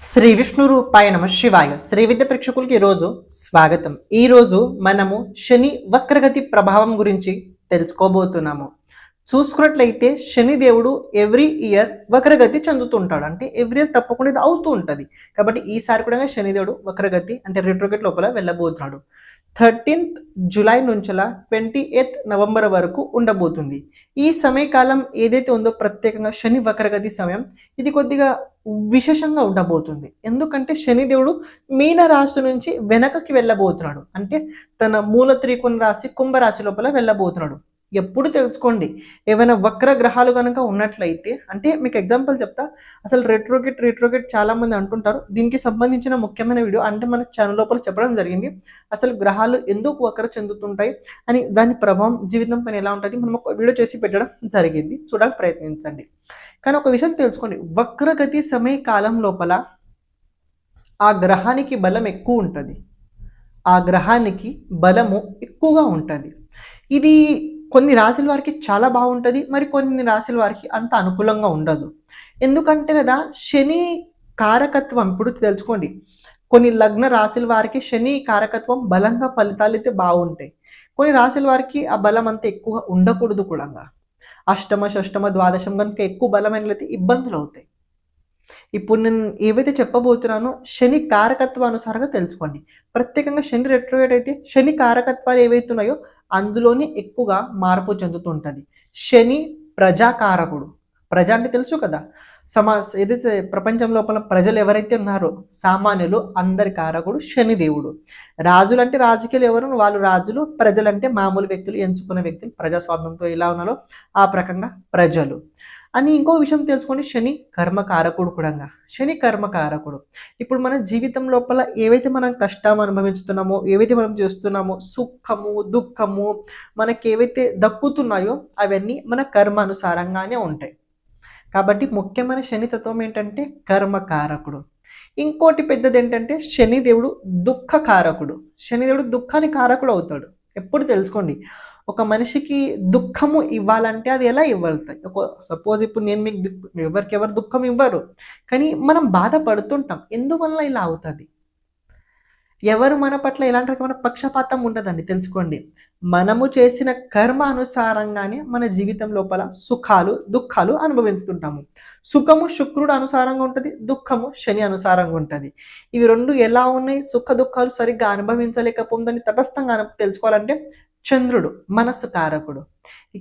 శ్రీ విష్ణు రూపాయ నమ శివాయ. శ్రీ విద్య ప్రేక్షకులకి ఈరోజు స్వాగతం. ఈరోజు మనము శని వక్రగతి ప్రభావం గురించి తెలుసుకోబోతున్నాము. చూసుకున్నట్లయితే శని దేవుడు ఎవ్రీ ఇయర్ వక్రగతి చెందుతుంటాడు. అంటే ఎవ్రీ ఇయర్ తప్పకుండా ఇది అవుతూ ఉంటుంది. కాబట్టి ఈసారి కూడా శనిదేవుడు వక్రగతి అంటే రిట్రోగేట్ లోపల వెళ్ళబోతున్నాడు. థర్టీన్త్ జులై నుంచలా ట్వంటీ ఎయిత్ నవంబర్ వరకు ఉండబోతుంది. ఈ సమయకాలం ఏదైతే ఉందో ప్రత్యేకంగా శని వక్రగతి సమయం ఇది కొద్దిగా విశేషంగా ఉండబోతుంది. ఎందుకంటే శనిదేవుడు మీన రాశి నుంచి వెనకకి వెళ్ళబోతున్నాడు. అంటే తన మూల త్రికోణ రాశి కుంభరాశి లోపల వెళ్ళబోతున్నాడు. ఎప్పుడు తెలుసుకోండి. ఏమైనా వక్ర గ్రహాలు కనుక ఉన్నట్లయితే అంటే మీకు ఎగ్జాంపుల్ చెప్తా. అసలు రెట్రోగేట్ రెట్రోగేట్ చాలామంది అంటుంటారు. దీనికి సంబంధించిన ముఖ్యమైన వీడియో అంటే మన ఛానల్ లోపల చెప్పడం జరిగింది. అసలు గ్రహాలు ఎందుకు వక్ర చెందుతుంటాయి అని దాని ప్రభావం జీవితం పైన ఎలా ఉంటుంది మనం ఒక వీడియో చేసి పెట్టడం జరిగింది. చూడడానికి ప్రయత్నించండి. కానీ ఒక విషయం తెలుసుకోండి. వక్రగతి సమయ కాలం లోపల ఆ గ్రహానికి బలం ఎక్కువ ఉంటుంది. ఆ గ్రహానికి బలము ఎక్కువగా ఉంటుంది. ఇది కొన్ని రాశుల వారికి చాలా బాగుంటుంది మరి కొన్ని రాశుల వారికి అంత అనుకూలంగా ఉండదు. ఎందుకంటే కదా శని కారకత్వం ఇప్పుడు తెలుసుకోండి. కొన్ని లగ్న రాశుల వారికి శని కారకత్వం బలంగా ఫలితాలు అయితే బాగుంటాయి. కొన్ని రాశుల వారికి ఆ బలం అంత ఎక్కువ ఉండకూడదు కూడా అష్టమ షష్టమ ద్వాదశం కనుక ఎక్కువ బలమైనట్లయితే ఇబ్బందులు అవుతాయి. ఇప్పుడు నేను ఏవైతే చెప్పబోతున్నానో శని కారకత్వానుసారంగా తెలుసుకోండి. ప్రత్యేకంగా శని రెట్రోగేట్ అయితే శని కారకత్వాలు ఏవైతే ఉన్నాయో అందులోనే ఎక్కువగా మార్పు చెందుతుంటుంది. శని ప్రజాకారకుడు. ప్రజ అంటే తెలుసు కదా? సమా ఏదైతే ప్రపంచం లోపల ప్రజలు ఎవరైతే ఉన్నారో సామాన్యులు అందరి కారకుడు శనిదేవుడు రాజులు అంటే రాజకీయాలు ఎవరు? వాళ్ళు రాజులు ప్రజలంటే మామూలు వ్యక్తులు ఎంచుకున్న వ్యక్తులు ప్రజాస్వామ్యంతో ఎలా ఉన్నారో ఆ ప్రకంగా ప్రజలు. అని ఇంకో విషయం తెలుసుకోండి శని కర్మకారకుడు కూడా శని కర్మకారకుడు. ఇప్పుడు మన జీవితం లోపల ఏవైతే మనం కష్టం అనుభవించుతున్నామో ఏవైతే మనం చేస్తున్నామో సుఖము దుఃఖము మనకి ఏవైతే దక్కుతున్నాయో అవన్నీ మన కర్మ అనుసారంగానే ఉంటాయి. కాబట్టి ముఖ్యమైన శని తత్వం ఏంటంటే కర్మకారకుడు. ఇంకోటి పెద్దది ఏంటంటే శనిదేవుడు దుఃఖకారకుడు. శనిదేవుడు దుఃఖాన్ని కారకుడు అవుతాడు. ఎప్పుడు తెలుసుకోండి. ఒక మనిషికి దుఃఖము ఇవ్వాలంటే అది ఎలా ఇవ్వగలుగుతాయి? ఒక సపోజ్ ఇప్పుడు నేను మీకు దుఃఖ ఎవరికెవరు దుఃఖం ఇవ్వరు కానీ మనం బాధపడుతుంటాం. ఎందువల్ల ఇలా అవుతుంది? ఎవరు మన పట్ల ఎలాంటి రకమైన పక్షపాతం ఉండదండి తెలుసుకోండి. మనము చేసిన కర్మ అనుసారంగానే మన జీవితం లోపల సుఖాలు దుఃఖాలు అనుభవిస్తుంటాము సుఖము శుక్రుడు అనుసారంగా ఉంటుంది దుఃఖము శని అనుసారంగా ఉంటుంది. ఇవి రెండు ఎలా ఉన్నాయి? సుఖ దుఃఖాలు సరిగ్గా అనుభవించలేకపోతుందని తటస్థంగా తెలుసుకోవాలంటే చంద్రుడు మనస్సు కారకుడు.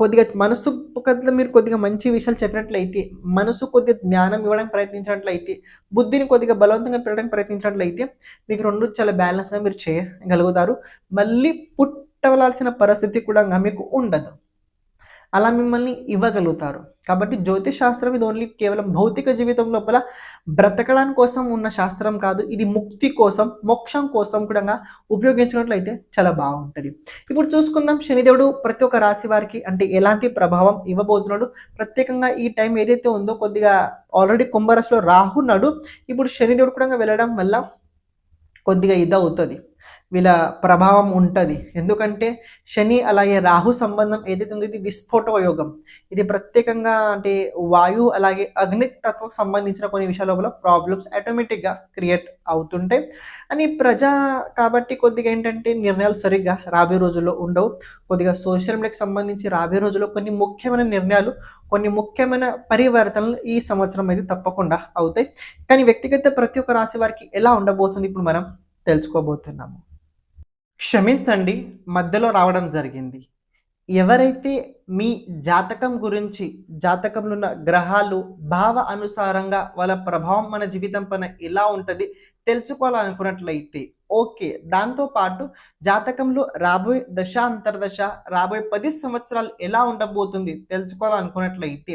కొద్దిగా మనసు కొద్దిగా మీరు కొద్దిగా మంచి విషయాలు చెప్పినట్లయితే మనసు కొద్దిగా జ్ఞానం ఇవ్వడానికి ప్రయత్నించినట్లయితే బుద్ధిని కొద్దిగా బలవంతంగా పెట్టడానికి ప్రయత్నించినట్లయితే మీకు రెండు చాలా బ్యాలెన్స్గా మీరు చేయగలుగుతారు. మళ్ళీ పుట్టవలసిన పరిస్థితి కూడా మీకు ఉండదు. అలా మిమ్మల్ని ఇవ్వగలుగుతారు. కాబట్టి జ్యోతిష్ శాస్త్రం ఇది ఓన్లీ కేవలం భౌతిక జీవితం లోపల బ్రతకడానికి కోసం ఉన్న శాస్త్రం కాదు. ఇది ముక్తి కోసం మోక్షం కోసం కూడా ఉపయోగించినట్లయితే చాలా బాగుంటుంది. ఇప్పుడు చూసుకుందాం శనిదేవుడు ప్రతి ఒక్క రాశి వారికి అంటే ఎలాంటి ప్రభావం ఇవ్వబోతున్నాడు? ప్రత్యేకంగా ఈ టైం ఏదైతే ఉందో కొద్దిగా ఆల్రెడీ కుంభరాశిలో రాహున్నాడు ఇప్పుడు శనిదేవుడు కూడా వెళ్ళడం వల్ల కొద్దిగా ఇది అవుతుంది వీళ్ళ ప్రభావం ఉంటుంది. ఎందుకంటే శని అలాగే రాహు సంబంధం ఏదైతే ఉందో ఇది విస్ఫోట యోగం ఇది ప్రత్యేకంగా అంటే వాయు అలాగే అగ్ని తత్వకు సంబంధించిన కొన్ని విషయాల లోపల ప్రాబ్లమ్స్ ఆటోమేటిక్గా క్రియేట్ అవుతుంటాయి. అని ప్రజా కాబట్టి కొద్దిగా ఏంటంటే నిర్ణయాలు సరిగ్గా రాబోయే రోజుల్లో ఉండవు. కొద్దిగా సోషల్ మీడియాకి సంబంధించి రాబోయే రోజుల్లో కొన్ని ముఖ్యమైన నిర్ణయాలు కొన్ని ముఖ్యమైన పరివర్తనలు ఈ సంవత్సరం అయితే తప్పకుండా అవుతాయి. కానీ వ్యక్తిగత ప్రతి ఒక్క రాశి వారికి ఎలా ఉండబోతుంది? ఇప్పుడు మనం తెలుసుకోబోతున్నాము. క్షమించండి మధ్యలో రావడం జరిగింది. ఎవరైతే మీ జాతకం గురించి జాతకంలో ఉన్న గ్రహాలు భావ అనుసారంగా వాళ్ళ ప్రభావం మన జీవితం పైన ఎలా ఉంటుంది తెలుసుకోవాలనుకున్నట్లయితే ఓకే దాంతో పాటు జాతకంలో రాబోయే దశ అంతర్దశ రాబోయే పది సంవత్సరాలు ఎలా ఉండబోతుంది తెలుసుకోవాలనుకున్నట్లయితే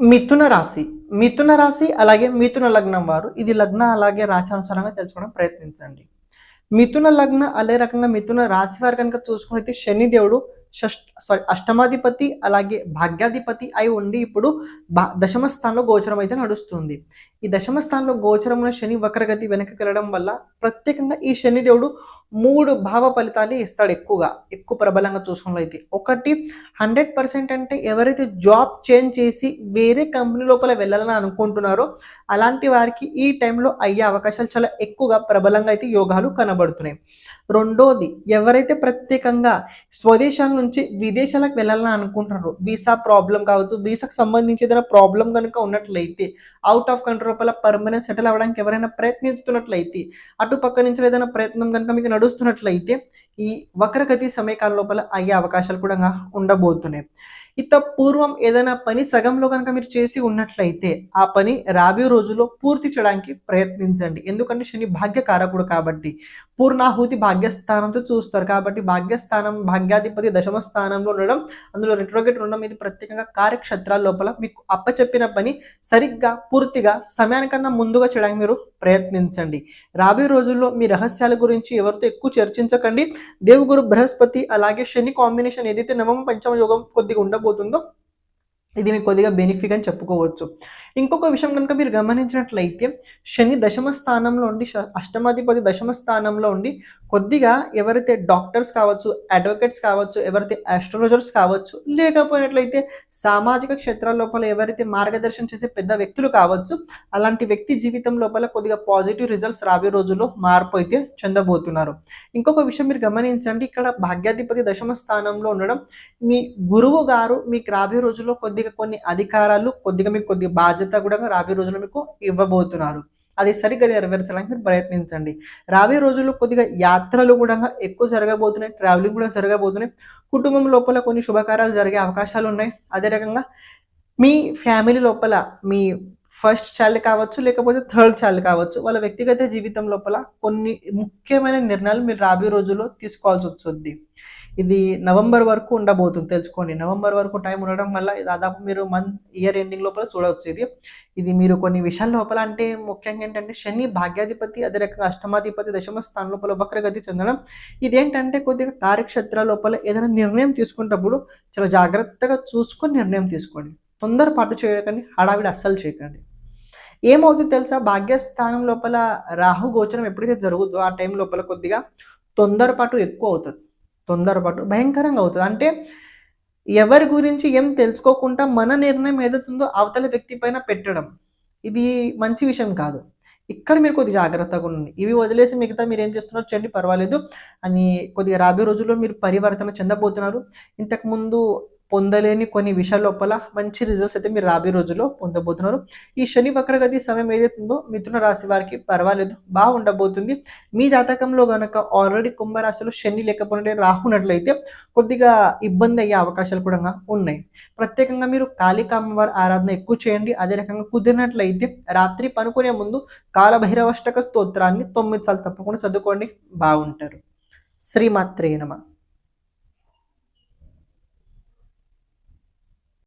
మిథున రాశి. మిథున రాశి అలాగే మిథున లగ్నం వారు. ఇది లగ్న అలాగే రాశి అనుసారంగా తెలుసుకోవడం ప్రయత్నించండి. మిథున లగ్న అదే రకంగా మిథున రాశి వారు కనుక చూసుకున్నైతే శనిదేవుడు షష్ సారీ అష్టమాధిపతి అలాగే భాగ్యాధిపతి అయి ఉండి ఇప్పుడు భా- దశమ స్థానంలో గోచరం అయితే నడుస్తుంది. ఈ దశమ స్థానంలో గోచరమున శని వక్రగతి వెనక్కి వెళ్ళడం వల్ల ప్రత్యేకంగా ఈ శనిదేవుడు మూడు భావ ఫలితాలు ఇస్తాడు ఎక్కువగా ఎక్కువ ప్రబలంగా చూసుకున్నట్లయితే. ఒకటి హండ్రెడ్ పర్సెంట్ అంటే ఎవరైతే జాబ్ చేంజ్ చేసి వేరే కంపెనీ లోపల వెళ్ళాలని అనుకుంటున్నారో అలాంటి వారికి ఈ టైంలో అయ్యే అవకాశాలు చాలా ఎక్కువగా ప్రబలంగా అయితే యోగాలు కనబడుతున్నాయి. రెండోది ఎవరైతే ప్రత్యేకంగా స్వదేశాల నుంచి విదేశాలకు వెళ్ళాలని అనుకుంటున్నారో వీసా ప్రాబ్లం కావచ్చు వీసాకు సంబంధించి ఏదైనా ప్రాబ్లం కనుక ఉన్నట్లయితే అవుట్ ఆఫ్ కంట్రోల్ పల పర్మనెంట్ సెటిల్ అవ్వడానికి ఎవరైనా ప్రయత్నిస్తున్నట్లయితే అటు పక్క నుంచి ఏదైనా ప్రయత్నం కనుక మీకు నడుస్తున్నట్లయితే ఈ వక్రగతి సమయకాల లోపల అయ్యే అవకాశాలు కూడా ఉండబోతున్నాయి. ఇంత పూర్వం ఏదైనా పని సగంలో కనుక మీరు చేసి ఉన్నట్లయితే ఆ పని రాబోయే రోజుల్లో పూర్తి చేయడానికి ప్రయత్నించండి. ఎందుకంటే శని భాగ్యకారకుడు కాబట్టి పూర్ణాహుతి భాగ్యస్థానంతో చూస్తారు. కాబట్టి భాగ్యస్థానం భాగ్యాధిపతి దశమ స్థానంలో ఉండడం అందులో రెట్రోగేట్ ఉండడం ఇది ప్రత్యేకంగా కార్యక్షేత్రాల లోపల మీకు అప్పచెప్పిన పని సరిగ్గా పూర్తిగా సమయానికన్నా ముందుగా చేయడానికి మీరు ప్రయత్నించండి. రాబోయే రోజుల్లో మీ రహస్యాల గురించి ఎవరితో ఎక్కువ చర్చించకండి. దేవుగురు బృహస్పతి అలాగే శని కాంబినేషన్ ఏదైతే నవమ పంచమ యోగం కొద్దిగా ఉండబోతుందో ఇది మీకు కొద్దిగా బెనిఫిట్ అని చెప్పుకోవచ్చు. ఇంకొక విషయం కనుక మీరు గమనించినట్లయితే శని దశమ స్థానంలో ఉండి శ- అష్టమాధిపతి దశమ స్థానంలో ఉండి కొద్దిగా ఎవరైతే డాక్టర్స్ కావచ్చు అడ్వకేట్స్ కావచ్చు ఎవరైతే ఆస్ట్రాలజర్స్ కావచ్చు లేకపోయినట్లయితే సామాజిక క్షేత్రాల లోపల ఎవరైతే మార్గదర్శనం చేసే పెద్ద వ్యక్తులు కావచ్చు అలాంటి వ్యక్తి జీవితం లోపల కొద్దిగా పాజిటివ్ రిజల్ట్స్ రాబోయే రోజుల్లో మార్పు అయితే చెందబోతున్నారు. ఇంకొక విషయం మీరు గమనించండి ఇక్కడ భాగ్యాధిపతి దశమ స్థానంలో ఉండడం మీ గురువు గారు మీకు రాబోయే రోజుల్లో కొద్దిగా కొన్ని అధికారాలు కొద్దిగా మీకు కొద్దిగా బాధ్యత కూడా రాబోయే రోజుల్లో మీకు ఇవ్వబోతున్నారు. అది సరిగ్గా నెరవేర్చడానికి మీరు ప్రయత్నించండి. రాబోయే రోజుల్లో కొద్దిగా యాత్రలు కూడా ఎక్కువ జరగబోతున్నాయి ట్రావెలింగ్ కూడా జరగబోతున్నాయి. కుటుంబం లోపల కొన్ని శుభకార్యాలు జరిగే అవకాశాలు ఉన్నాయి. అదే రకంగా మీ ఫ్యామిలీ లోపల మీ ఫస్ట్ చైల్డ్ కావచ్చు లేకపోతే థర్డ్ చైల్డ్ కావచ్చు వాళ్ళ వ్యక్తిగత జీవితం లోపల కొన్ని ముఖ్యమైన నిర్ణయాలు మీరు రాబోయే రోజుల్లో తీసుకోవాల్సి వస్తుంది. ఇది నవంబర్ వరకు ఉండబోతుంది. తెలుసుకోండి. నవంబర్ వరకు టైం ఉండడం వల్ల దాదాపు మీరు మంత్ ఇయర్ ఎండింగ్ లోపల చూడవచ్చు ఇది. ఇది మీరు కొన్ని విషయాల లోపల అంటే ముఖ్యంగా ఏంటంటే శని భాగ్యాధిపతి అదే రకంగా అష్టమాధిపతి దశమ స్థానం లోపల వక్రగతి చెందడం. ఇదేంటంటే కొద్దిగా కార్యక్షేత్రాల లోపల ఏదైనా నిర్ణయం తీసుకునేటప్పుడు చాలా జాగ్రత్తగా చూసుకొని నిర్ణయం తీసుకోండి. తొందరపాటు చేయకండి. హడావిడి అస్సలు చేయకండి. ఏమవుతుంది తెలుసా? భాగ్యస్థానం లోపల రాహు గోచరం ఎప్పుడైతే జరుగుతుందో ఆ టైం లోపల కొద్దిగా తొందరపాటు ఎక్కువ అవుతుంది. తొందరపాటు భయంకరంగా అవుతుంది. అంటే ఎవరి గురించి ఏం తెలుసుకోకుండా మన నిర్ణయం ఏదవుతుందో అవతల వ్యక్తి పైన పెట్టడం ఇది మంచి విషయం కాదు. ఇక్కడ మీరు కొద్దిగా జాగ్రత్తగా ఉండండి. ఇవి వదిలేసి మిగతా మీరు ఏం చేస్తున్నారు చేయండి పర్వాలేదు. అని కొద్దిగా రాబోయే రోజుల్లో మీరు పరివర్తన చెందబోతున్నారు. ఇంతకుముందు పొందలేని కొన్ని విషయాల లోపల మంచి రిజల్ట్స్ అయితే మీరు రాబోయే రోజుల్లో పొందబోతున్నారు. ఈ శని వక్రగతి సమయం ఏదైతే ఉందో మిథున రాశి వారికి పర్వాలేదు బాగా ఉండబోతుంది. మీ జాతకంలో కనుక ఆల్రెడీ కుంభరాశిలో శని లేకపోతే రాహునట్లయితే కొద్దిగా ఇబ్బంది అయ్యే అవకాశాలు కూడా ఉన్నాయి. ప్రత్యేకంగా మీరు కాళికా ఆరాధన ఎక్కువ చేయండి. అదే రకంగా కుదిరినట్లయితే రాత్రి పనుకునే ముందు కాలభైరవష్టక స్తోత్రాన్ని తొమ్మిది సార్లు తప్పకుండా చదువుకోండి. బాగుంటారు. శ్రీమాత్రే నమ.